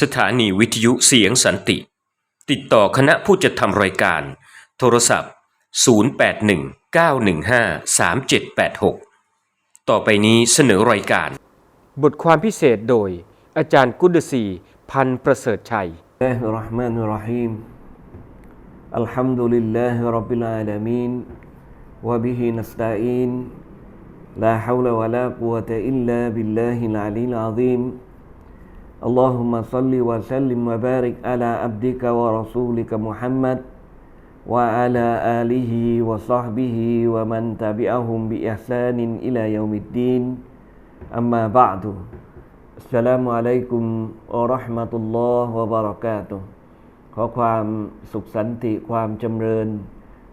สถานีวิทยุเสียงสันติ ติดต่อคณะผู้จัดทำรายการ โทรศัพท์ 0819153786 ต่อไปนี้เสนอรายการ บทความพิเศษโดย อาจารย์กุดศีพันประเสริฐชัยอัลลอฮุรห์มานุรหิมอัลฮัมดุลิลลาฮิรับบิลอาลามีนวะบิฮินัสตาอีนลาฮาวลาวะลากุวะตะอิลลาบิลลาฮิลอาลีลอาซีม ฮ์วะบะเราะกาตุฮ์ขอความสุขสันติความจำเริญ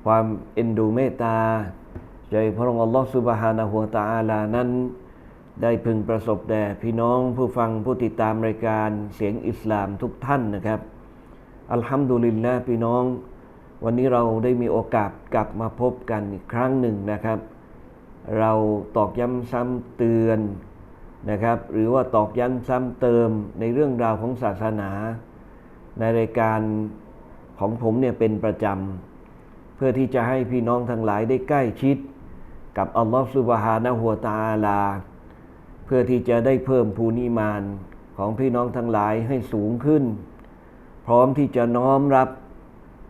ความเอ็นดูเมตตาใจพระองค์อัลลอฮ์ซุบฮานะฮูวะตะอาลานั้น ได้พึงประสบแด่พี่น้องผู้ฟังผู้ติดตามรายการเสียงอิสลามทุกท่านนะครับ อัลฮัมดุลิลลาห์พี่น้อง วันนี้เราได้มีโอกาสกลับมาพบกันอีกครั้งหนึ่งนะครับ เราตอกย้ำซ้ำเตือนนะครับ หรือว่าตอกย้ำซ้ำเติมในเรื่องราวของศาสนา ในรายการของผมเนี่ยเป็นประจำเพื่อที่จะให้พี่น้องทั้งหลายได้ใกล้ชิด กับอัลลอฮฺซุบฮานะฮูวตาลา เพื่อที่จะได้เพิ่มภูนิมานของพี่น้องทั้งหลายให้สูงขึ้น พร้อมที่จะน้อมรับ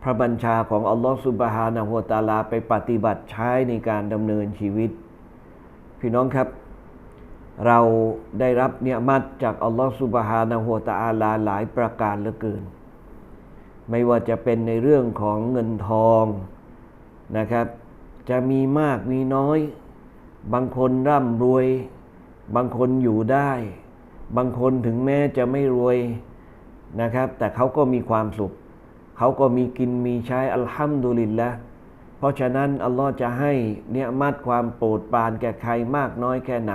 พระบัญชาของอัลลอฮฺซุบฮานะฮูวตาลาไปปฏิบัติใช้ในการดำเนินชีวิต พี่น้องครับ เราได้รับเนี่ยมัดจากอัลลอฮฺสุบฮานะฮูวตะอาลาหลายประการเหลือเกิน ไม่ว่าจะเป็นในเรื่องของเงินทองนะครับ จะมีมากมีน้อย บางคนร่ำรวย บางคนอยู่ได้ บางคนถึงแม้จะไม่รวยนะครับ แต่เขาก็มีความสุข เขาก็มีกินมีใช้อัลฮัมดุลิลละเพราะฉะนั้นอัลลอฮ์จะให้เนี่ยมัดความโปรดปรานแก่ใครมากน้อยแค่ไหน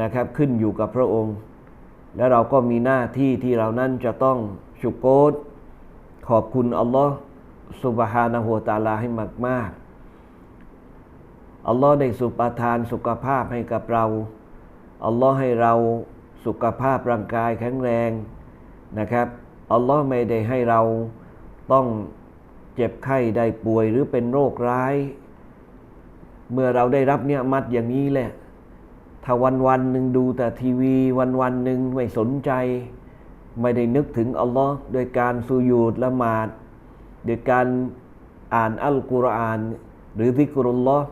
นะครับ ขึ้นอยู่กับพระองค์ และเราก็มีหน้าที่ที่เรานั้นจะต้องชุกโกตขอบคุณอัลลอฮ์สุบฮานะฮูตาลาให้มากมากๆ อัลลอฮ์ได้สุปทานสุขภาพให้กับเรา อัลลอฮ์ให้เราสุขภาพร่างกายแข็งแรงนะครับ อัลลอฮ์ไม่ได้ให้เราต้องเจ็บไข้ได้ป่วยหรือเป็นโรคร้าย เมื่อเราได้รับเนี่ยมัดอย่างนี้แหละ ถ้าวันวันหนึ่งดูแต่ทีวีวันวันหนึ่งไม่สนใจ ไม่ได้นึกถึงอัลลอฮ์โดยการสุยูดละหมาดโดยการอ่านอัลกุรอาน หรือซิกรุลลอฮ์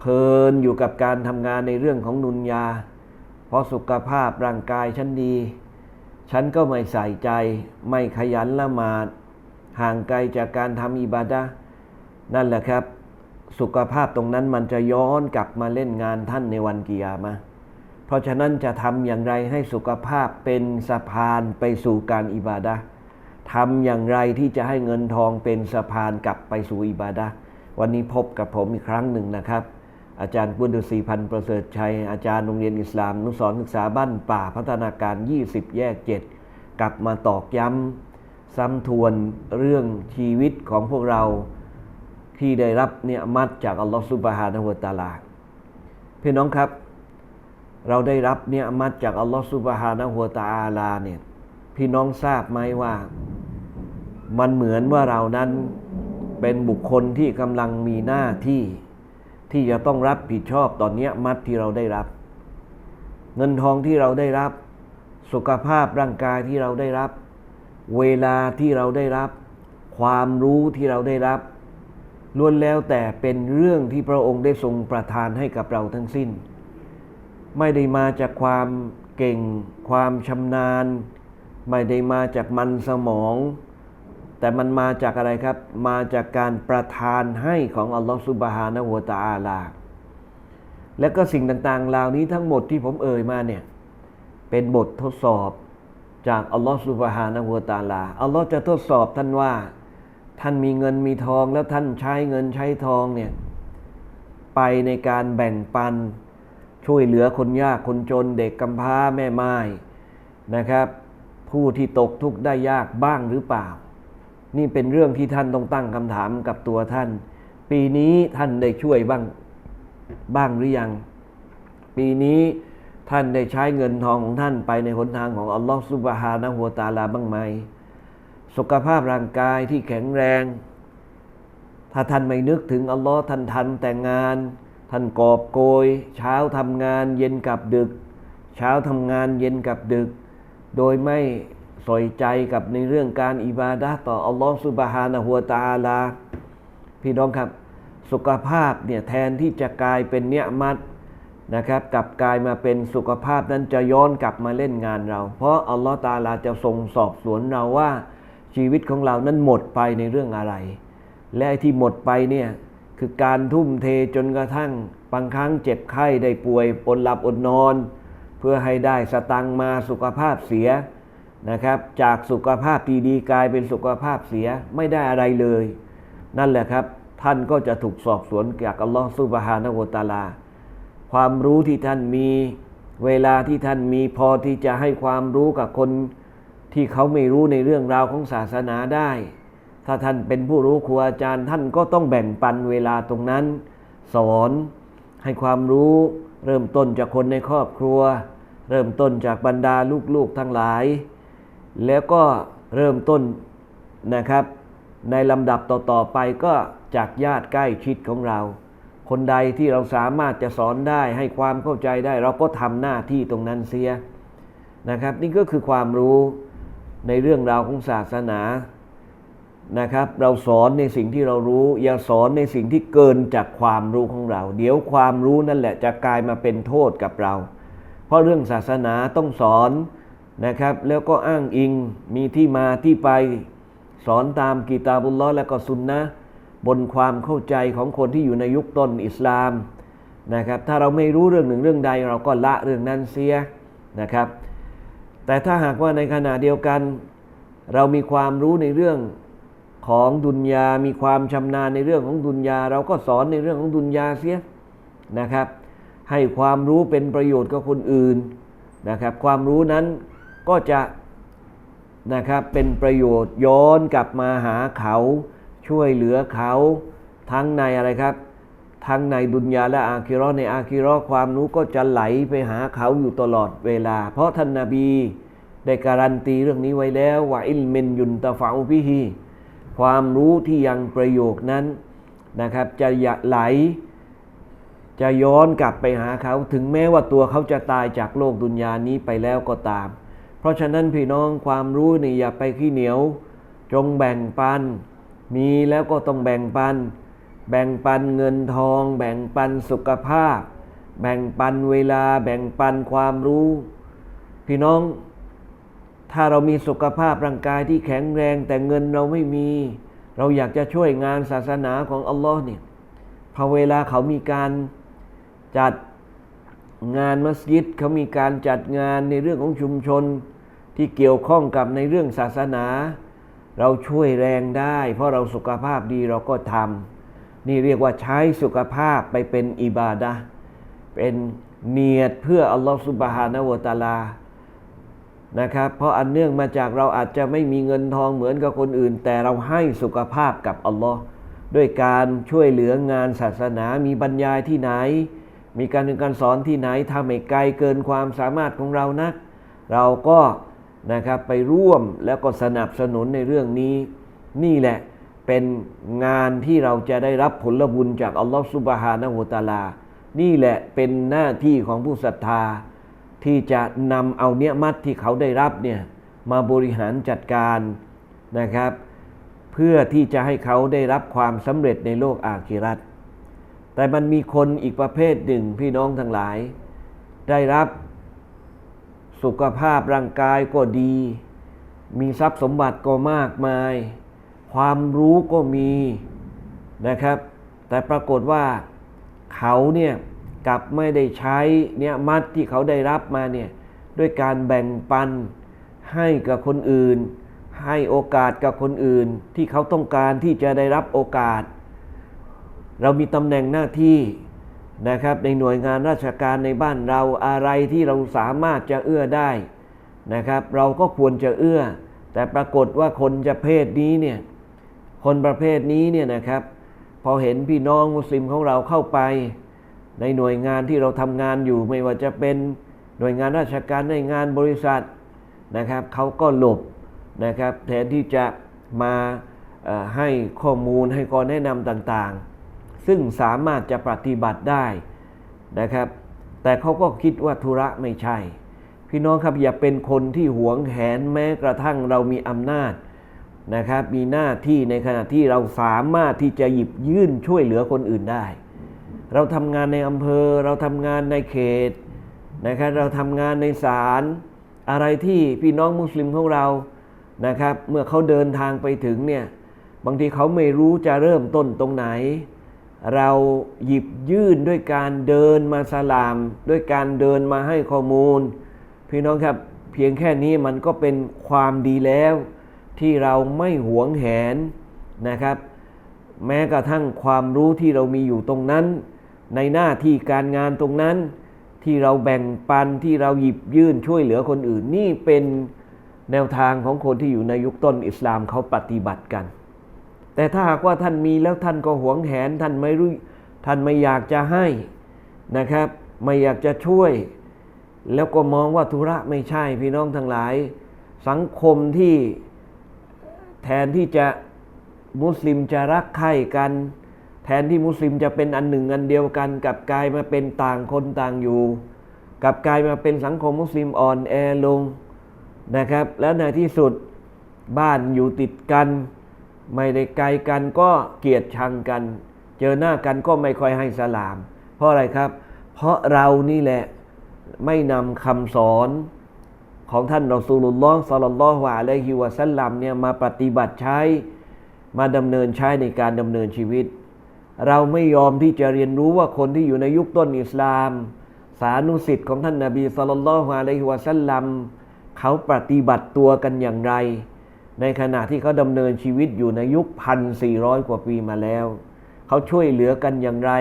เพลินอยู่กับการทำงานในเรื่องของนุนยา เพราะสุขภาพร่างกายฉันดี ฉันก็ไม่ใส่ใจ ไม่ขยันละหมาด ห่างไกลจากการทำอิบาดะนั่นแหละครับ สุขภาพตรงนั้นมันจะย้อนกลับมาเล่นงานท่านในวันกิยามะเพราะฉะนั้นจะทำอย่างไรให้สุขภาพเป็นสะพานไปสู่การอิบาดะทำอย่างไรที่จะให้เงินทองเป็นสะพานกลับไปสู่อิบาดะวันนี้พบกับผมอีกครั้งหนึ่งนะครับ อาจารย์กุดุสีพันธ์ประเสริฐชัย อาจารย์โรงเรียนอิสลามนุสรณ์ศึกษาบ้านป่าพัฒนาการ 20 แยก 7 กลับมาตอกย้ำซ้ำทวนเรื่องชีวิตของพวกเราที่ได้รับเนี่ยมัดจากอัลลอฮฺซุบฮานะฮูวตาลาพี่น้องครับ เราได้รับเนี่ยมัดจากอัลลอฮฺซุบฮานะฮูวตะอาลาเนี่ยพี่น้องทราบไหมว่า มันเหมือนว่าเรานั้นเป็นบุคคลที่กำลังมีหน้าที่ ที่จะต้องรับผิดชอบตอนนี้มัดที่เราได้รับ เงินทองที่เราได้รับ สุขภาพร่างกายที่เราได้รับ เวลาที่เราได้รับ ความรู้ที่เราได้รับล้วนแล้วแต่เป็นเรื่องที่พระองค์ได้ทรงประทานให้กับเราทั้งสิ้น ไม่ได้มาจากความเก่ง ความชำนาญ ไม่ได้มาจากมันสมอง แต่มันมาจากอะไรครับ มาจากการประทานให้ของอัลลอฮฺสุบฮานะฮูวะตะอาลา และก็สิ่งต่างๆ เหล่านี้ทั้งหมดที่ผมเอ่ยมาเนี่ย เป็นบททดสอบจากอัลลอฮฺสุบฮานะฮูวะตะอาลา อัลลอฮ์จะทดสอบท่านว่า ท่านมีเงินมีทองแล้วท่านใช้เงินใช้ทองเนี่ยไปในการแบ่งปันช่วยเหลือคนยากคนจนเด็กกำพร้าแม่ไม้นะครับ ผู้ที่ตกทุกข์ได้ยากบ้างหรือเปล่า นี่เป็นเรื่องที่ท่านต้องตั้งคำถามกับตัวท่าน ปีนี้ท่านได้ช่วยบ้างบ้างหรือยัง ปีนี้ท่านได้ใช้เงินทองของท่านไปในหนทางของอัลลอฮฺซุบฮานะฮัวตาลาบ้างไหม สุขภาพร่างกายที่แข็งแรง ถ้าท่านไม่นึกถึงอัลลอฮ์ท่านทันแต่งงาน ท่านกอบโกย เช้าทำงานเย็นกลับดึก เช้าทำงานเย็นกลับดึก โดยไม่ สอยใจกับในเรื่องการอิบาดะต่ออัลลอฮ์ซุบฮานะฮัวตาลา พี่น้องครับ สุขภาพเนี่ยแทนที่จะกลายเป็นเนียมัดนะครับกลับกลายมาเป็นสุขภาพนั้นจะย้อนกลับมาเล่นงานเรา เพราะอัลลอฮ์ตาลาจะทรงสอบสวนเราว่าชีวิตของเรานั้นหมดไปในเรื่องอะไร และที่หมดไปเนี่ยคือการทุ่มเทจนกระทั่งบางครั้งเจ็บไข้ได้ป่วยอดหลับอดนอน เพื่อให้ได้สตังมาสุขภาพเสีย นะครับ จากสุขภาพดีกลายเป็นสุขภาพเสียไม่ได้อะไรเลย นั่นแหละครับ ท่านก็จะถูกสอบสวนจากอัลลอฮฺซุบฮานะวตาลา ความรู้ที่ท่านมีเวลาที่ท่านมีพอที่จะให้ความรู้กับคนที่เขาไม่รู้ในเรื่องราวของศาสนาได้ ถ้าท่านเป็นผู้รู้ครูอาจารย์ ท่านก็ต้องแบ่งปันเวลาตรงนั้น สอนให้ความรู้เริ่มต้นจากคนในครอบครัว เริ่มต้นจากบรรดาลูกๆทั้งหลาย แล้วก็เริ่มต้นนะครับ ในลำดับต่อๆไปก็จากญาติใกล้ชิดของเรา คนใดที่เราสามารถจะสอนได้ให้ความเข้าใจได้ เราก็ทำหน้าที่ตรงนั้นเสียนะครับ นี่ก็คือความรู้ในเรื่องราวของศาสนานะครับ เราสอนในสิ่งที่เรารู้ อย่าสอนในสิ่งที่เกินจากความรู้ของเรา เดี๋ยวความรู้นั่นแหละจะกลายมาเป็นโทษกับเรา เพราะเรื่องศาสนาต้องสอน นะครับ แล้วก็อ้างอิงมีที่มาที่ไป สอนตามกีตาบุลลอและก็ซุนนะบนความเข้าใจของคนที่อยู่ในยุคต้นอิสลามนะครับถ้าเราไม่รู้เรื่องหนึ่งเรื่องใด เราก็ละเรื่องนั้นเสียนะครับ แต่ถ้าหากว่าในขณะเดียวกัน เรามีความรู้ในเรื่องของดุนยา มีความชำนาญในเรื่องของดุนยา เราก็สอนในเรื่องของดุนยาเสียนะครับ ให้ความรู้เป็นประโยชน์กับคนอื่นนะครับ ความรู้นั้น ก็จะนะครับเป็นประโยชน์ย้อนกลับมาหาเขาช่วยเหลือเขาทั้งในอะไรครับ ทั้งในดุนยาและอาคิราะห์ในอาคิราะห์ความรู้ก็จะไหลไปหาเขาอยู่ตลอดเวลา เพราะท่านนาบีได้การันตีเรื่องนี้ไว้แล้วว่าอิลเมนยุนตะฟาอุพิฮีความรู้ที่ยังประโยคนั้นนะครับ จะไหล จะย้อนกลับไปหาเขา ถึงแม้ว่าตัวเขาจะตายจากโลกดุนยานี้ไปแล้วก็ตาม เพราะฉะนั้นพี่น้องความรู้นี่อย่าไปขี้เหนียว จงแบ่งปัน มีแล้วก็ต้องแบ่งปัน แบ่งปันเงินทอง แบ่งปันสุขภาพ แบ่งปันเวลา แบ่งปันความรู้ พี่น้อง ถ้าเรามีสุขภาพร่างกายที่แข็งแรงแต่เงินเราไม่มี เราอยากจะช่วยงานศาสนาของอัลลอฮ์เนี่ยพอเวลาเขามีการจัดงานมัสยิดเขามีการจัดงานในเรื่องของชุมชน ที่เกี่ยวข้องกับในเรื่องศาสนา เราช่วยแรงได้ เพราะเราสุขภาพดีเราก็ทำนี่เรียกว่าใช้สุขภาพไปเป็นอิบาดะเป็นเนียดเพื่ออัลลอฮฺสุบฮานะวะตาลานะครับเพราะอันเนื่องมาจากเราอาจจะไม่มีเงินทองเหมือนกับคนอื่น แต่เราให้สุขภาพกับอัลลอฮ์ด้วยการช่วยเหลืองานศาสนา มีบรรยายที่ไหน มีการเรียนการสอนที่ไหนทำให้ไกลเกินความสามารถของเรานัก เราก็ นะครับไปร่วมแล้วก็สนับสนุนในเรื่องนี้ นี่แหละเป็นงานที่เราจะได้รับผลบุญจากอัลลอฮฺสุบฮานะฮูวตาลา นี่แหละเป็นหน้าที่ของผู้ศรัทธา ที่จะนำเอาเนี้ยมัดที่เขาได้รับเนี่ยมาบริหารจัดการนะครับ เพื่อที่จะให้เขาได้รับความสำเร็จในโลกอาคิรัตแต่มันมีคนอีกประเภทหนึ่งพี่น้องทั้งหลาย ได้รับ สุขภาพร่างกายก็ดี มีทรัพย์สมบัติก็มากมาย ความรู้ก็มีนะครับ แต่ปรากฏว่าเขาเนี่ยกลับไม่ได้ใช้เนี่ยมัดที่เขาได้รับมาเนี่ยด้วยการแบ่งปันให้กับคนอื่น ให้โอกาสกับคนอื่นที่เขาต้องการที่จะได้รับโอกาส เรามีตำแหน่งหน้าที่ นะครับในหน่วยงานราชการในบ้านเราอะไรที่เราสามารถจะเอื้อได้นะครับเราก็ควรจะเอื้อ แต่ปรากฏว่าคนจะเพศนี้เนี่ยคนประเภทนี้เนี่ยนะครับพอเห็นพี่น้องมุสลิมของเราเข้าไป ในหน่วยงานที่เราทำงานอยู่ไม่ว่าจะเป็นหน่วยงานราชการในงานบริษัทนะครับเขาก็หลบนะครับแทนที่จะมาให้ข้อมูลให้ข้อแนะนำต่างๆ ซึ่งสามารถจะปฏิบัติได้นะครับ แต่เขาก็คิดว่าธุระไม่ใช่ พี่น้องครับอย่าเป็นคนที่หวงแหนแม้กระทั่งเรามีอำนาจนะครับมีหน้าที่ในขณะที่เราสามารถที่จะหยิบยื่นช่วยเหลือคนอื่นได้ เราทำงานในอำเภอ เราทำงานในเขตนะครับเราทำงานในศาลอะไรที่พี่น้องมุสลิมของเรานะครับ เมื่อเขาเดินทางไปถึงเนี่ยบางทีเขาไม่รู้จะเริ่มต้นตรงไหน เราหยิบยื่นด้วยการเดินมาสลาม ด้วยการเดินมาให้ข้อมูล พี่น้องครับเพียงแค่นี้มันก็เป็นความดีแล้ว ที่เราไม่หวงแหนนะครับ แม้กระทั่งความรู้ที่เรามีอยู่ตรงนั้น ในหน้าที่การงานตรงนั้น ที่เราแบ่งปันที่เราหยิบยื่นช่วยเหลือคนอื่นนี่เป็นแนวทางของคนที่อยู่ในยุคต้นอิสลามเขาปฏิบัติกัน แต่ถ้าหากว่าท่านมีแล้วท่านก็หวงแหนท่านไม่รู้ท่านไม่อยากจะให้นะครับ ไม่อยากจะช่วย แล้วก็มองว่าธุระไม่ใช่พี่น้องทั้งหลาย สังคมที่แทนที่จะมุสลิมจะรักใคร่กัน แทนที่มุสลิมจะเป็นอันหนึ่งอันเดียวกันกับกลายมาเป็นต่างคนต่างอยู่ กับกลายมาเป็นสังคมมุสลิมอ่อนแอลงนะครับ แล้วในที่สุดบ้านอยู่ติดกัน ไม่ได้ไกลกันก็เกลียดชังกัน เจอหน้ากันก็ไม่ค่อยให้สลาม เพราะอะไรครับ เพราะเรานี่แหละไม่นำคำสอนของท่านรอซูลุลลอฮ์สัลลัลลอฮุอะลัยฮิวะสัลลัมเนี่ยมาปฏิบัติใช้มาดำเนินใช้ในการดำเนินชีวิต เราไม่ยอมที่จะเรียนรู้ว่าคนที่อยู่ในยุคต้นอิสลาม สานุสิทธิ์ของท่านนาบีสัลลัลลอฮุอะลัยฮิวะสัลลัมเขาปฏิบัติตัวกันอย่างไร ในขณะที่เขาดำเนินชีวิตอยู่ในยุคพันสี่ร้อยกว่าปีมาแล้ว เขาช่วยเหลือกันอย่างไร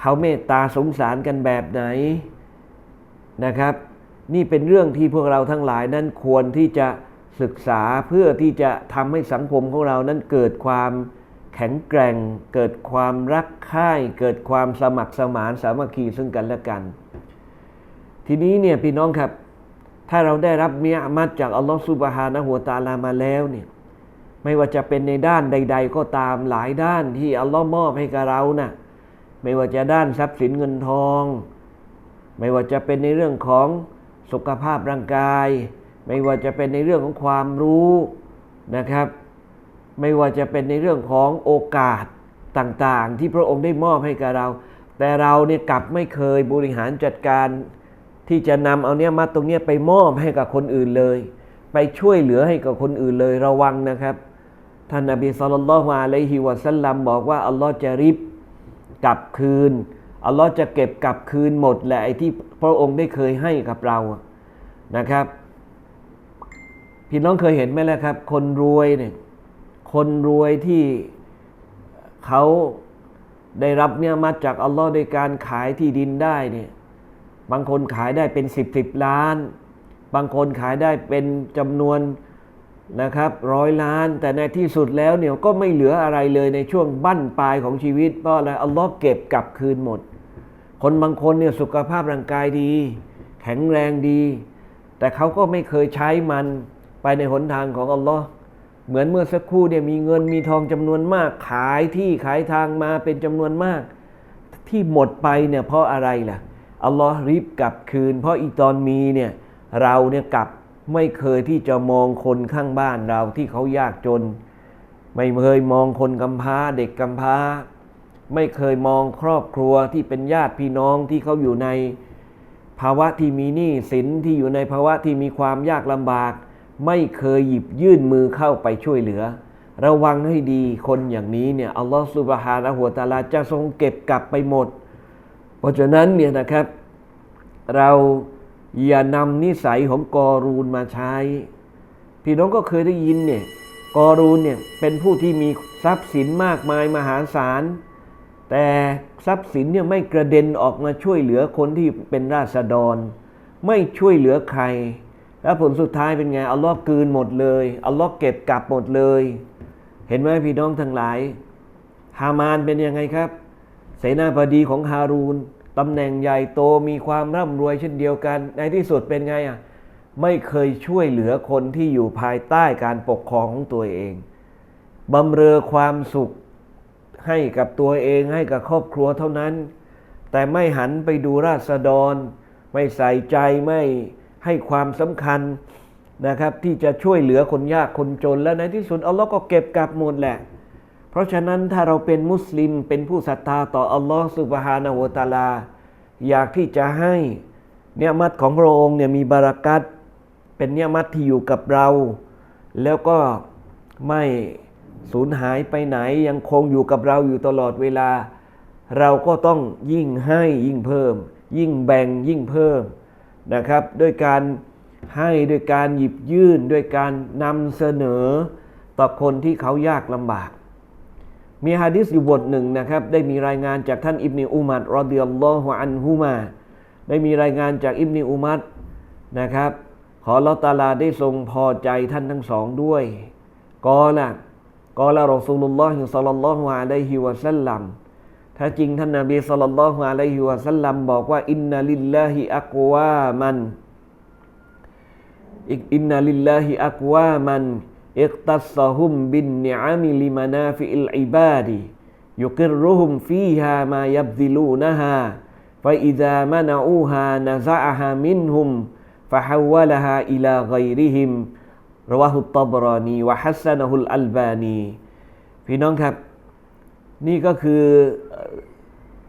เขาเมตตาสงสารกันแบบไหนนะครับ นี่เป็นเรื่องที่พวกเราทั้งหลายนั้นควรที่จะศึกษาเพื่อที่จะทำให้สังคมของเรานั้นเกิดความแข็งแกร่ง เกิดความรักใคร่เกิดความสมัครสมานสามัคคีซึ่งกันและกัน ทีนี้เนี่ยพี่น้องครับ ถ้าเราได้รับเมียมัดจากอัลลอฮฺซุบฮานะฮัวตาลามาแล้วเนี่ยไม่ว่าจะเป็นในด้านใด ๆ ก็ตามหลายด้านที่อัลลอฮ์มอบให้กับเรานะ่ะไม่ว่าจะด้านทรัพย์สินเงินทอง ไม่ว่าจะเป็นในเรื่องของสุขภาพร่างกาย ไม่ว่าจะเป็นในเรื่องของความรู้นะครับ ไม่ว่าจะเป็นในเรื่องของโอกาสต่างๆ ที่พระองค์ได้มอบให้กับเรา แต่เราเนี่ยกลับไม่เคยบริหารจัดการ ที่จะนำเอาเนี้ยมาตรงเนี้ยไปมอบให้กับคนอื่นเลย ไปช่วยเหลือให้กับคนอื่นเลยระวังนะครับ ท่านนบีสุลต่านละฮ์อะลัยฮิวะสัลลัมบอกว่าอัลลอฮ์จะริบกลับคืนอัลลอฮ์จะเก็บกลับคืนหมดแหละไอ้ที่พระองค์ได้เคยให้กับเรานะครับ พี่น้องเคยเห็นไหมล่ะครับ คนรวยเนี่ยคนรวยที่เขาได้รับเนี่ยมาจากอัลลอฮ์ในการขายที่ดินได้เนี่ย บางคนขายได้เป็นสิบสิบล้าน บางคนขายได้เป็นจำนวนนะครับร้อยล้าน แต่ในที่สุดแล้วเนี่ยก็ไม่เหลืออะไรเลยในช่วงบั้นปลายของชีวิต เพราะอะไรอัลลอฮ์เก็บกลับคืนหมด คนบางคนเนี่ยสุขภาพร่างกายดี แข็งแรงดี แต่เขาก็ไม่เคยใช้มันไปในหนทางของอัลลอฮ์เหมือนเมื่อสักครู่เนี่ยมีเงินมีทองจำนวนมาก ขายที่ขายทางมาเป็นจำนวนมาก ที่หมดไปเนี่ยเพราะอะไรล่ะ อัลลอฮ์รีบกลับคืน เพราะอีตอนมีเนี่ยเราเนี่ยกลับไม่เคยที่จะมองคนข้างบ้านเราที่เขายากจน ไม่เคยมองคนกำพร้าเด็กกำพร้า ไม่เคยมองครอบครัวที่เป็นญาติพี่น้องที่เขาอยู่ในภาวะที่มีหนี้สินที่อยู่ในภาวะที่มีความยากลำบาก ไม่เคยหยิบยื่นมือเข้าไปช่วยเหลือ ระวังให้ดีคนอย่างนี้เนี่ยอัลลอฮฺสุบฮานะหัวตาลาจะทรงเก็บกลับไปหมด เพราะฉะนั้นเนี่ยนะครับ เราอย่านำนิสัยของกอรูนมาใช้ พี่น้องก็เคยได้ยินเนี่ยกอรูนเนี่ยเป็นผู้ที่มีทรัพย์สินมากมายมหาศาล แต่ทรัพย์สินเนี่ยไม่กระเด็นออกมาช่วยเหลือคนที่เป็นราษฎร ไม่ช่วยเหลือใคร แล้วผลสุดท้ายเป็นไงอัลลอฮ์กืนหมดเลยอัลลอฮ์เก็บกลับหมดเลย เห็นไหมพี่น้องทั้งหลายฮามานเป็นยังไงครับ เสนาบดีของฮารูนตำแหน่งใหญ่โตมีความร่ำรวยเช่นเดียวกัน ในที่สุดเป็นไงอะไม่เคยช่วยเหลือคนที่อยู่ภายใต้การปกครองของตัวเองบำเรอความสุขให้กับตัวเองให้กับครอบครัวเท่านั้น แต่ไม่หันไปดูราษฎร ไม่ใส่ใจไม่ให้ความสำคัญนะครับ ที่จะช่วยเหลือคนยากคนจนแล้วในที่สุดอัลลอฮ์ก็เก็บกลับหมดแหละ เพราะฉะนั้นถ้าเราเป็นมุสลิมเป็นผู้ศรัทธาต่ออัลลอฮ์สุบฮานะฮูวตะอาลา อยากที่จะให้เนี่ยมัดของพระองค์เนี่ยมีบารักัตเป็นเนี่ยมัดที่อยู่กับเรา แล้วก็ไม่สูญหายไปไหนยังคงอยู่กับเราอยู่ตลอดเวลา เราก็ต้องยิ่งให้ยิ่งเพิ่ม ยิ่งแบ่งยิ่งเพิ่มนะครับด้วยการให้ด้วยการหยิบยื่นด้วยการนำเสนอต่อคนที่เขายากลำบาก มีฮะดิษอยู่บทหนึ่งนะครับ ได้มีรายงานจากท่านอิบนีอุมัดรอเดิยัลลอฮุอันฮุมาได้มีรายงานจากอิบนีอุมัดนะครับ ขอละตาลาได้ทรงพอใจท่านทั้งสองด้วยกอละกอละรอซูลุลลอฮิสัลลัลลอฮุอะลัยฮิวะสัลลัมถ้าจริงท่านนบีสัลลัลลอฮุอะลัยฮิวะสัลลัมบอกว่าอินนัลิลลาฮิอักวามันอินนัลิลลาฮิอักวามัน อิกตัสฮุมบินนิอามิลิมานาฟิอิลอิบาดียุกิรุฮุมฟีฮามายับดิลูนะฮาฟาอิดามานาอูฮานะซาฮามินฮุมฟะฮาวะลาฮาอิลาไกริฮิมรวาฮุตตบรานีวะฮัสนะฮุลอัลบานีพี่น้องครับ นี่ก็คือ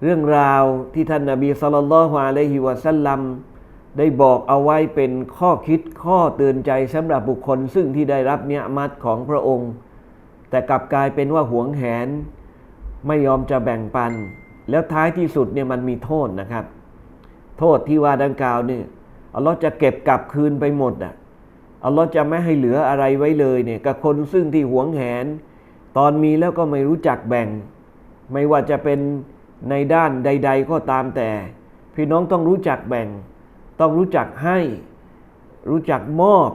เรื่องราวที่ท่านนาบีสุลต่านละฮ์อะลัยฮิวะสัลลัม ได้บอกเอาไว้เป็นข้อคิดข้อเตือนใจสำหรับบุคคล ซึ่งที่ได้รับเนียมัดของพระองค์ แต่กลับกลายเป็นว่าหวงแหน ไม่ยอมจะแบ่งปัน แล้วท้ายที่สุดเนี่ยมันมีโทษนะครับ โทษที่ว่าดังกล่าวเนี่ยอัลลอฮ์จะเก็บกลับคืนไปหมดอะอัลลอฮ์จะไม่ให้เหลืออะไรไว้เลยเนี่ยกับคนซึ่งที่หวงแหน ตอนมีแล้วก็ไม่รู้จักแบ่ง ไม่ว่าจะเป็นในด้านใด ๆ ก็ตามแต่ พี่น้องต้องรู้จักแบ่ง ต้องรู้จักให้ รู้จักมอบ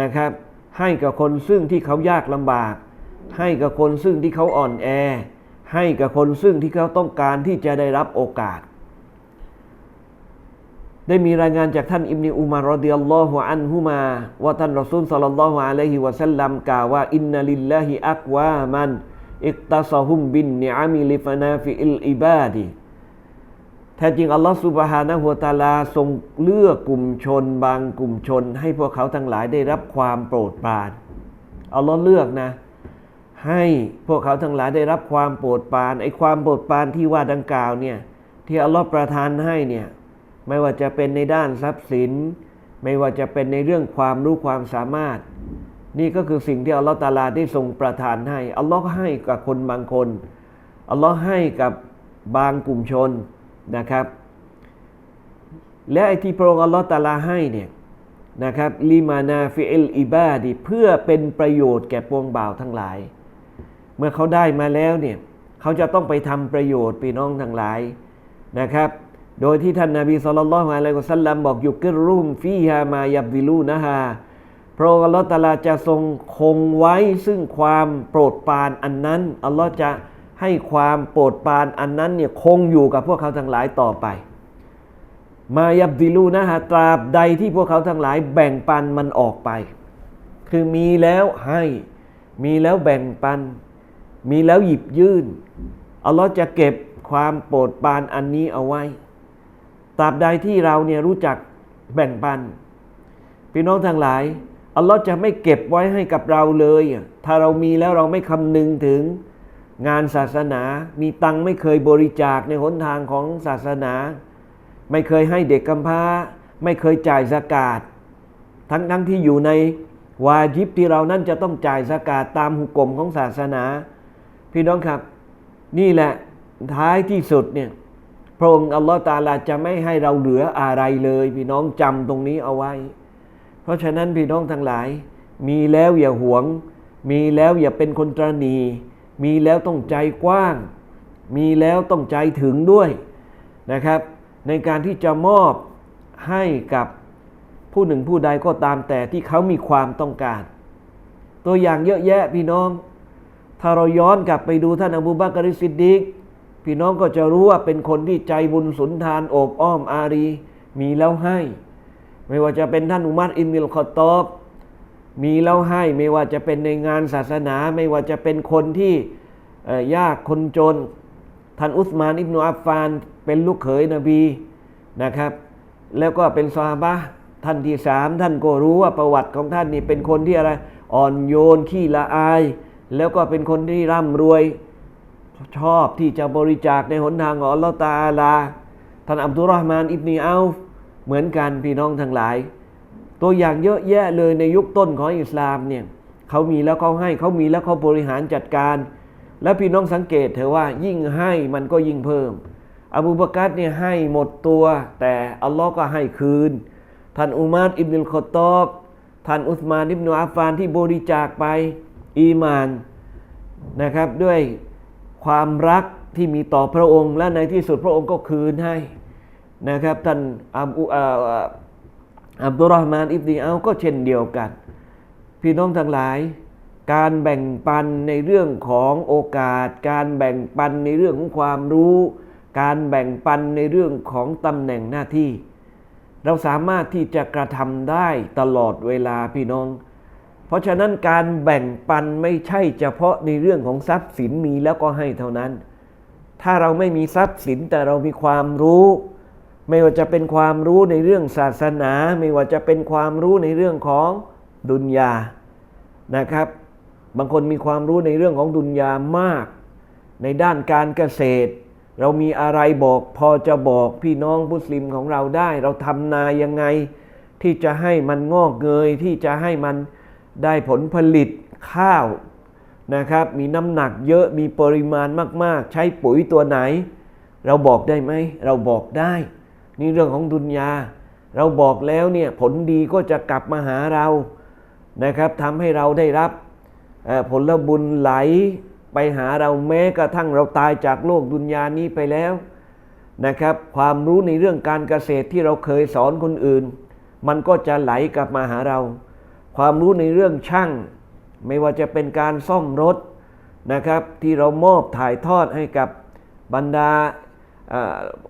นะครับ ให้กับคนซึ่งที่เขายากลำบาก ให้กับคนซึ่งที่เขาอ่อนแอ ให้กับคนซึ่งที่เขาต้องการที่จะได้รับโอกาส ได้มีรายงานจากท่านอิบนีอุมารรดิยัลลอฮุอันฮุมาว่าท่านรอซูลสัลลัลลอฮุอะลัยฮิวะสัลลัมกล่าวว่าอินนัลิลลาฮิอักวามันอิกตัสฮุมบินนิอามิลิฟนาฟิอิลอิบาดี แท้จริงอัลลอฮฺสุบฮานะฮุวตาลาทรงเลือกกลุ่มชน บางกลุ่มชน ให้พวกเขาทั้งหลายได้รับความโปรดปรานอัลลอฮ์เลือกนะ ให้พวกเขาทั้งหลายได้รับความโปรดปรานไอ้ความโปรดปรานที่ว่าดังกล่าวเนี่ยที่อัลลอฮ์ประทานให้เนี่ยไม่ว่าจะเป็นในด้านทรัพย์สิน ไม่ว่าจะเป็นในเรื่องความรู้ความสามารถ นี่ก็คือสิ่งที่อัลลอฮ์ตาลาได้ทรงประทานให้อัลลอฮ์ให้กับคนบางคนอัลลอฮ์ให้กับบางกลุ่มชน นะครับ และไอที่พระองค์อัลลอฮ์ตาลาให้เนี่ยนะครับลิมานาฟิเอลอิบาดีเพื่อเป็นประโยชน์แก่ปวงบ่าวทั้งหลาย เมื่อเขาได้มาแล้วเนี่ยเขาจะต้องไปทำประโยชน์พี่น้องทั้งหลายนะครับ โดยที่ท่านนาบีสุลต่านละฮ์อะลัยฮิวะสัลลัมบอกยุกิรุมฟีฮามายับวิลูนะฮาพระองค์อัลลอฮ์ตาลาจะทรงคงไว้ซึ่งความโปรดปรานอันนั้นอัลลอฮ์จะ ให้ความโปรดปรานอันนั้นเนี่ยคงอยู่กับพวกเขาทั้งหลายต่อไป มายับดิลูนะฮะตราบใดที่พวกเขาทั้งหลายแบ่งปันมันออกไป คือมีแล้วให้มีแล้วแบ่งปัน มีแล้วหยิบยื่นอัลลอฮ์จะเก็บความโปรดปรานอันนี้เอาไว้ตราบใดที่เราเนี่ยรู้จักแบ่งปันพี่น้องทั้งหลายอัลลอฮ์จะไม่เก็บไว้ให้กับเราเลย ถ้าเรามีแล้วเราไม่คำนึงถึง งานศาสนา มีตังไม่เคยบริจาคในหนทางของศาสนา ไม่เคยให้เด็กกำพร้า ไม่เคยจ่ายสกาดทั้งทั้งที่อยู่ในวาจิบที่เรานั่นจะต้องจ่ายสกาดตามหุกกลมของศาสนา พี่น้องครับ นี่แหละท้ายที่สุดเนี่ยพระองค์อัลลอฮฺตาลาจะไม่ให้เราเหลืออะไรเลย พี่น้องจำตรงนี้เอาไว้ เพราะฉะนั้นพี่น้องทั้งหลาย มีแล้วอย่าหวง มีแล้วอย่าเป็นคนตรณี มีแล้วต้องใจกว้าง มีแล้วต้องใจถึงด้วยนะครับ ในการที่จะมอบให้กับผู้หนึ่งผู้ใดก็ตามแต่ที่เขามีความต้องการ ตัวอย่างเยอะแยะพี่น้อง ถ้าเราย้อนกลับไปดูท่านอบูบักริสิดดิกพี่น้องก็จะรู้ว่าเป็นคนที่ใจบุญสุนทานโอบอ้อมอารี มีแล้วให้ ไม่ว่าจะเป็นท่านอุมัรอินมิลคอตอบ มีแล้วให้ไม่ว่าจะเป็นในงานศาสนา ไม่ว่าจะเป็นคนที่ยากคนจน ท่านอุสมานอิบนุอัฟฟาน เป็นลูกเขยนบีนะครับ แล้วก็เป็นซอฮาบะท่านที่สามท่านก็รู้ว่าประวัติของท่านนี่เป็นคนที่อะไรอ่อนโยนขี้ละอาย แล้วก็เป็นคนที่ร่ำรวยชอบที่จะบริจาคในหนทางของอัลลอฮฺตาลา ท่านอับดุลรอฮ์มานอิบนีอัลฟเหมือนกันพี่น้องทั้งหลาย ตัวอย่างเยอะแยะเลยในยุคต้นของอิสลามเนี่ยเขามีแล้วเขาให้เขามีแล้วเขาบริหารจัดการ แล้วพี่น้องสังเกตเถอะว่ายิ่งให้มันก็ยิ่งเพิ่ม อบูบากัรเนี่ยให้หมดตัว แต่อัลลอฮ์ก็ให้คืน ท่านอุมัรอิบนุลคอตอบท่านอุสมานอิบนุอัฟฟานที่บริจาคไปอีมานนะครับด้วยความรักที่มีต่อพระองค์ และในที่สุดพระองค์ก็คืนให้นะครับท่านอับ อับดุลรอฮ์มานอิบนีอัลก็เช่นเดียวกัน พี่น้องทั้งหลาย การแบ่งปันในเรื่องของโอกาส การแบ่งปันในเรื่องของความรู้ การแบ่งปันในเรื่องของตำแหน่งหน้าที่ เราสามารถที่จะกระทำได้ตลอดเวลาพี่น้อง เพราะฉะนั้นการแบ่งปันไม่ใช่เฉพาะในเรื่องของทรัพย์สินมีแล้วก็ให้เท่านั้น ถ้าเราไม่มีทรัพย์สินแต่เรามีความรู้ ไม่ว่าจะเป็นความรู้ในเรื่องศาสนา ไม่ว่าจะเป็นความรู้ในเรื่องของดุนยานะครับ บางคนมีความรู้ในเรื่องของดุนยามาก ในด้านการเกษตร เรามีอะไรบอกพอจะบอกพี่น้องมุสลิมของเราได้ เราทำนายังไง ที่จะให้มันงอกเงย ที่จะให้มันได้ผลผลิตข้าวนะครับ มีน้ำหนักเยอะมีปริมาณมาก ๆ ใช้ปุ๋ยตัวไหน เราบอกได้ไหมเราบอกได้ นี่เรื่องของดุนยา เราบอกแล้วเนี่ยผลดีก็จะกลับมาหาเรานะครับทำให้เราได้รับผลบุญไหลไปหาเราแม้กระทั่งเราตายจากโลกดุนยานี้ไปแล้วนะครับ ความรู้ในเรื่องการเกษตรที่เราเคยสอนคนอื่น มันก็จะไหลกลับมาหาเรา ความรู้ในเรื่องช่าง ไม่ว่าจะเป็นการซ่อมรถนะครับ ที่เรามอบถ่ายทอดให้กับบรรดา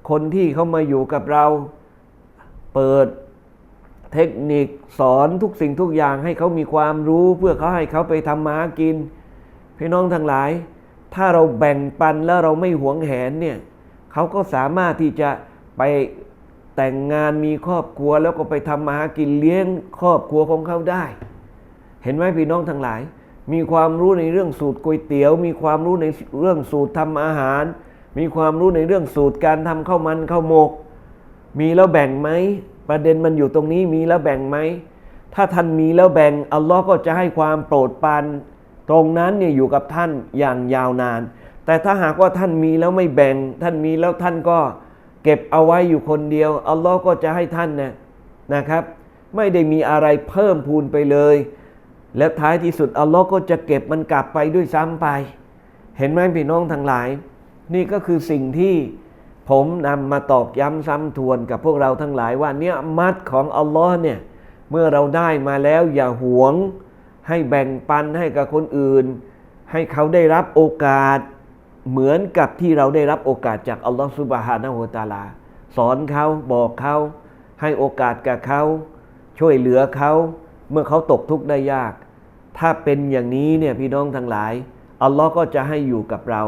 คนที่เขามาอยู่กับเราเปิดเทคนิคสอนทุกสิ่งทุกอย่างให้เขามีความรู้เพื่อเขาให้เขาไปทำมาหากิน พี่น้องทั้งหลาย ถ้าเราแบ่งปันแล้วเราไม่หวงแหนเนี่ยเขาก็สามารถที่จะไปแต่งงานมีครอบครัวแล้วก็ไปทำมาหากินเลี้ยงครอบครัวของเขาได้ เห็นไหมพี่น้องทั้งหลาย มีความรู้ในเรื่องสูตรก๋วยเตี๋ยว มีความรู้ในเรื่องสูตรทำอาหาร มีความรู้ในเรื่องสูตรการทำข้าวมันข้าวหมก มีแล้วแบ่งไหมประเด็นมันอยู่ตรงนี้มีแล้วแบ่งไหมถ้าท่านมีแล้วแบ่งอัลลอฮ์ก็จะให้ความโปรดปรานตรงนั้นเนี่ยอยู่กับท่านอย่างยาวนาน แต่ถ้าหากว่าท่านมีแล้วไม่แบ่ง ท่านมีแล้วท่านก็เก็บเอาไว้อยู่คนเดียวอัลลอฮ์ก็จะให้ท่านเนี่ยนะครับ ไม่ได้มีอะไรเพิ่มพูนไปเลย แล้วท้ายที่สุดอัลลอฮ์ก็จะเก็บมันกลับไปด้วยซ้ำไป เห็นไหมพี่น้องทั้งหลาย นี่ก็คือสิ่งที่ผมนำมาตอกย้ำซ้ำทวนกับพวกเราทั้งหลายว่าเนี่ยมัดของอัลลอฮ์เนี่ยเมื่อเราได้มาแล้วอย่าหวง ให้แบ่งปันให้กับคนอื่น ให้เขาได้รับโอกาส เหมือนกับที่เราได้รับโอกาสจากอัลลอฮ์ซุบฮานะฮูตาลา สอนเขาบอกเขาให้โอกาสกับเขา ช่วยเหลือเขา เมื่อเขาตกทุกข์ได้ยาก ถ้าเป็นอย่างนี้เนี่ยพี่น้องทั้งหลายอัลลอฮ์ก็จะให้อยู่กับเรา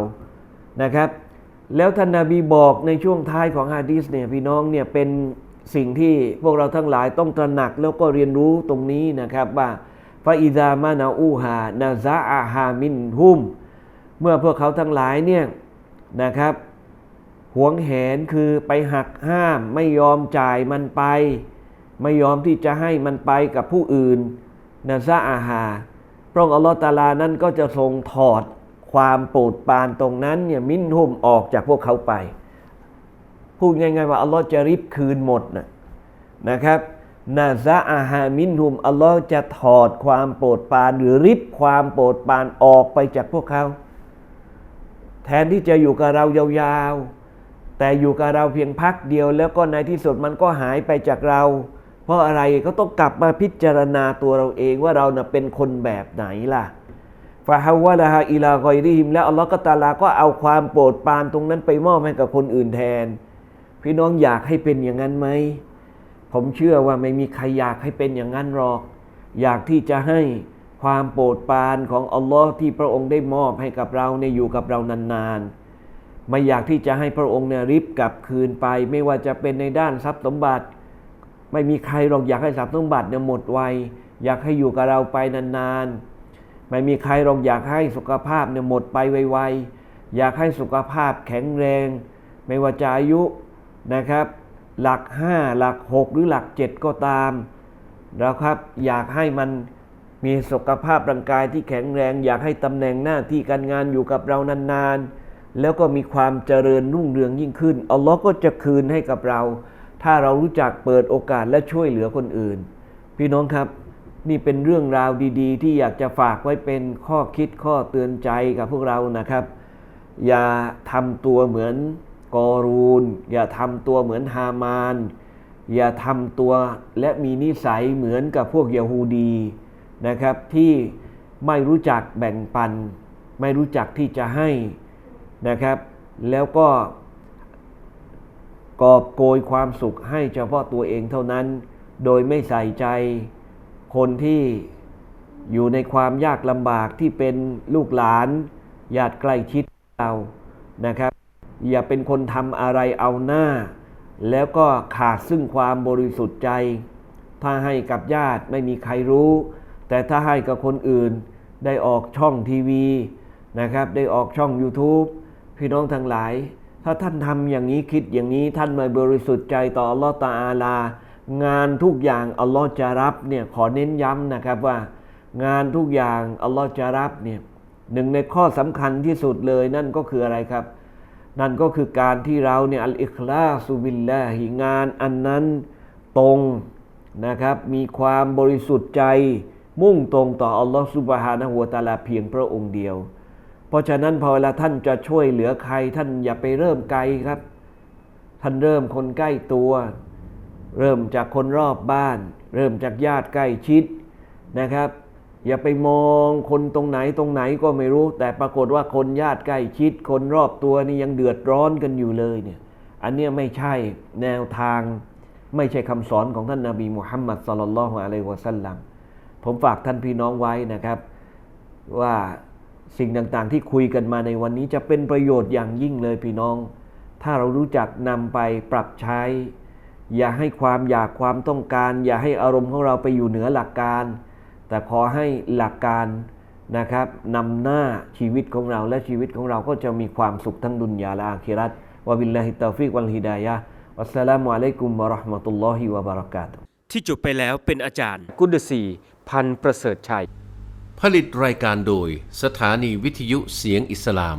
นะครับ แล้วท่านนาบีบอกในช่วงท้ายของฮะดีษเนี่ยพี่น้องเนี่ยเป็นสิ่งที่พวกเราทั้งหลายต้องตระหนักแล้วก็เรียนรู้ตรงนี้นะครับว่าฟาอิซามานาอูฮานาซาอาฮามินฮุม เมื่อพวกเขาทั้งหลายเนี่ยนะครับหวงแหนคือไปหักห้ามไม่ยอมจ่ายมันไป ไม่ยอมที่จะให้มันไปกับผู้อื่นนาซาอาฮาพระองค์อัลลอฮฺตาลานั้นก็จะทรงถอด ความโปรดปรานตรงนั้นเนี่ยมิ้นหุ่มออกจากพวกเขาไป พูดง่ายๆว่าอัลลอฮ์จะริบคืนหมดนะนะครับนาซาอาฮามินหุมอัลลอฮ์จะถอดความโปรดปรานหรือริบความโปรดปรานออกไปจากพวกเขา แทนที่จะอยู่กับเรายาวๆ แต่อยู่กับเราเพียงพักเดียว แล้วก็ในที่สุดมันก็หายไปจากเรา เพราะอะไรก็ต้องกลับมาพิจารณาตัวเราเองว่าเราน่ะเป็นคนแบบไหนล่ะ ฟาฮาวะลาฮาอิลากอยริฮิมแล้วอัลลอฮ์ก็ตาลาก็เอาความโปรดปรานตรงนั้นไปมอบให้กับคนอื่นแทน พี่น้องอยากให้เป็นอย่างนั้นไหม ผมเชื่อว่าไม่มีใครอยากให้เป็นอย่างนั้นหรอก อยากที่จะให้ความโปรดปรานของอัลลอฮ์ที่พระองค์ได้มอบให้กับเราเนี่ยอยู่กับเรานานๆ ไม่อยากที่จะให้พระองค์เนี่ยริบกลับคืนไป ไม่ว่าจะเป็นในด้านทรัพย์สมบัติ ไม่มีใครหรอกอยากให้ทรัพย์สมบัติเนี่ยหมดไวอยากให้อยู่กับเราไปนานๆ ไม่มีใครหรอกอยากให้สุขภาพเนี่ยหมดไปไวๆ อยากให้สุขภาพแข็งแรง ไม่ว่าจะอายุนะครับ หลักห้าหลักหกหรือหลักเจ็ดก็ตามแล้วครับ อยากให้มันมีสุขภาพร่างกายที่แข็งแรง อยากให้ตำแหน่งหน้าที่การงานอยู่กับเรานานๆ แล้วก็มีความเจริญรุ่งเรืองยิ่งขึ้นอัลลอฮ์ก็จะคืนให้กับเรา ถ้าเรารู้จักเปิดโอกาสและช่วยเหลือคนอื่น พี่น้องครับ นี่เป็นเรื่องราวดีๆ ที่อยากจะฝากไว้เป็นข้อคิดข้อเตือนใจกับพวกเรานะครับ อย่าทำตัวเหมือนกอรูน อย่าทำตัวเหมือนฮามาน อย่าทำตัวและมีนิสัยเหมือนกับพวกยะฮูดีนะครับ ที่ไม่รู้จักแบ่งปัน ไม่รู้จักที่จะให้นะครับ แล้วก็กอบโกยความสุขให้เฉพาะตัวเองเท่านั้น โดยไม่ใส่ใจ คนที่อยู่ในความยากลำบากที่เป็นลูกหลานญาติใกล้ชิดเรานะครับ อย่าเป็นคนทำอะไรเอาหน้า แล้วก็ขาดซึ่งความบริสุทธิ์ใจ ถ้าให้กับญาติไม่มีใครรู้ แต่ถ้าให้กับคนอื่นได้ออกช่องทีวีนะครับ ได้ออกช่อง YouTube พี่น้องทั้งหลาย ถ้าท่านทำอย่างนี้คิดอย่างนี้ท่านไม่บริสุทธิ์ใจต่ออัลลอฮ์ตาอาลา งานทุกอย่างอัลลอฮ์จะรับเนี่ยขอเน้นย้ำนะครับว่า งานทุกอย่างอัลลอฮ์จะรับเนี่ยหนึ่งในข้อสำคัญที่สุดเลยนั่นก็คืออะไรครับ นั่นก็คือการที่เราเนี่ยอัลอิคลาสุบิลลาหิงานอันนั้นตรงนะครับ มีความบริสุทธิ์ใจมุ่งตรงต่ออัลลอฮ์สุบฮานะฮูวะตาลาเพียงพระองค์เดียว เพราะฉะนั้นพอเวลาท่านจะช่วยเหลือใคร ท่านอย่าไปเริ่มไกลครับ ท่านเริ่มคนใกล้ตัว เริ่มจากคนรอบบ้าน เริ่มจากญาติใกล้ชิดนะครับ อย่าไปมองคนตรงไหนตรงไหนก็ไม่รู้ แต่ปรากฏว่าคนญาติใกล้ชิด คนรอบตัวนี่ยังเดือดร้อนกันอยู่เลยเนี่ยอันนี้ไม่ใช่แนวทางไม่ใช่คำสอนของท่านนาบีมุฮัมมัดสลลัลลอฮุอะลัยฮิวะสัลลัมผมฝากท่านพี่น้องไว้นะครับ ว่าสิ่งต่างๆที่คุยกันมาในวันนี้จะเป็นประโยชน์อย่างยิ่งเลยพี่น้อง ถ้าเรารู้จักนำไปปรับใช้ อย่าให้ความอยากความต้องการ อย่าให้อารมณ์ของเราไปอยู่เหนือหลักการ แต่ขอให้หลักการนะครับนำหน้าชีวิตของเราและชีวิตของเราก็จะมีความสุขทั้งดุนยาและอาคิรัตวะบิลลาฮิตตาฟิกวัลฮิดายะห์วัสสลามุอะลัยกุมวะเราะห์มะตุลลอฮิวะบะเราะกาตุฮ์ที่จบไปแล้วเป็นอาจารย์ กุดสีพันธ์ประเสริฐชัย ผลิตรายการโดยสถานีวิทยุเสียงอิสลาม